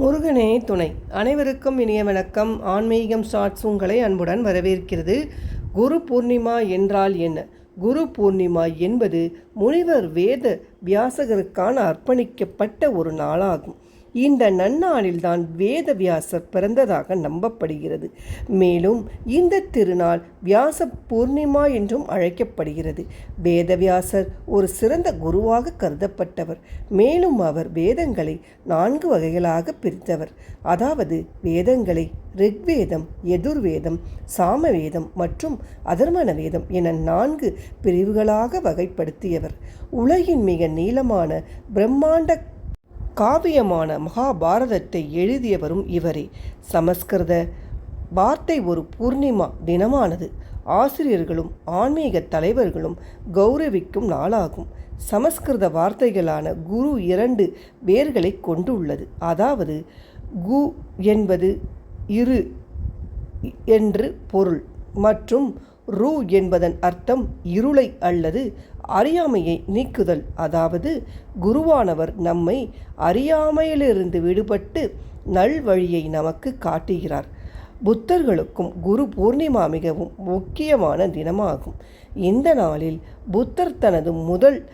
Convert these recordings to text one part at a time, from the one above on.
முருகனே துணை. அனைவருக்கும் இனிய வணக்கம். ஆன்மீகம் ஷார்ட்ஸ் உங்களை அன்புடன் வரவேற்கிறது. குரு பூர்ணிமா என்றால் என்ன? குரு பூர்ணிமா என்பது முனிவர் வேத வியாசகருக்கான அர்ப்பணிக்கப்பட்ட ஒரு நாளாகும். இந்த நன்னாளில்தான் வேதவியாசர் பிறந்ததாக நம்பப்படுகிறது. மேலும் இந்த திருநாள் வியாச பூர்ணிமா என்றும் அழைக்கப்படுகிறது. வேதவியாசர் ஒரு சிறந்த குருவாக கருதப்பட்டவர். மேலும் அவர் வேதங்களை நான்கு வகைகளாக பிரித்தவர். அதாவது வேதங்களை ரிக்வேதம் எதுர்வேதம் சாமவேதம் மற்றும் அதர்மண வேதம் என நான்கு பிரிவுகளாக வகைப்படுத்தியவர். உலகின் மிக நீளமான பிரம்மாண்ட காவியமான மகாபாரதத்தை எழுதியவரும் இவரே. சமஸ்கிருத வார்த்தை ஒரு பூர்ணிமா தினமானது. ஆசிரியர்களும் ஆன்மீக தலைவர்களும் கௌரவிக்கும் நாளாகும். சமஸ்கிருத வார்த்தைகளான குரு இரண்டு வேர்களை கொண்டுள்ளது. அதாவது கு என்பது இரு என்று பொருள் மற்றும் ரு என்பதன் அர்த்தம் இருளை அல்லது அறியாமையை நீக்குதல். அதாவது குருவானவர் நம்மை அறியாமையிலிருந்து விடுபட்டு நல்வழியை நமக்கு காட்டுகிறார். புத்தர்களுக்கும் குரு பூர்ணிமா மிகவும் முக்கியமான தினமாகும். இந்த நாளில் புத்தர் தனது முதல்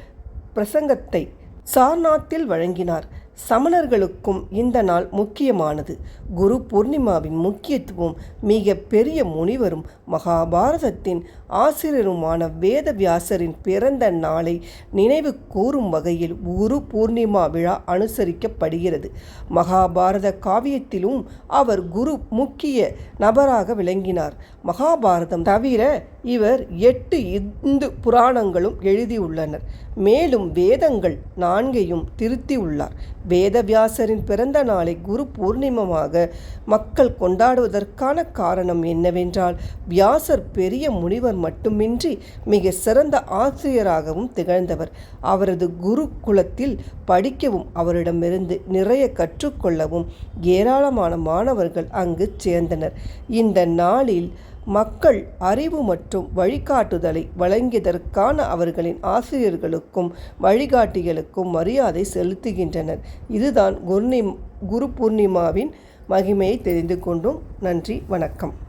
பிரசங்கத்தை சார்நாத்தில் வழங்கினார். சமணர்களுக்கும் இந்த நாள் முக்கியமானது. குரு பூர்ணிமாவின் முக்கியத்துவம் மிக பெரிய முனிவரும் மகாபாரதத்தின் ஆசிரியருமான வேதவியாசரின் பிறந்த நாளை நினைவு கூறும் வகையில் குரு பூர்ணிமா விழா அனுசரிக்கப்படுகிறது. மகாபாரத காவியத்திலும் அவர் குரு முக்கிய நபராக விளங்கினார். மகாபாரதம் தவிர இவர் எட்டு இந்து புராணங்களும் எழுதியுள்ளனர். மேலும் வேதங்கள் நான்கையும் திருத்தியுள்ளார். வேதவியாசரின் பிறந்த நாளை குரு பூர்ணிமமாக மக்கள் கொண்டாடுவதற்கான காரணம் என்னவென்றால் வியாசர் பெரிய முனிவர் மட்டுமின்றி மிக சிறந்த ஆசிரியராகவும் திகழ்ந்தவர். அவரது குரு குலத்தில் படிக்கவும் அவரிடமிருந்து நிறைய கற்றுக்கொள்ளவும் ஏராளமான மாணவர்கள் அங்கு சேர்ந்தனர். இந்த நாளில் மக்கள் அறிவு மற்றும் வழிகாட்டுதலை வழங்கியதற்கான அவர்களின் ஆசிரியர்களுக்கும் வழிகாட்டிகளுக்கும் மரியாதை செலுத்துகின்றனர். இதுதான் குர்ணி குரு பூர்ணிமாவின் மகிமையை தெரிந்து கொண்டும். நன்றி வணக்கம்.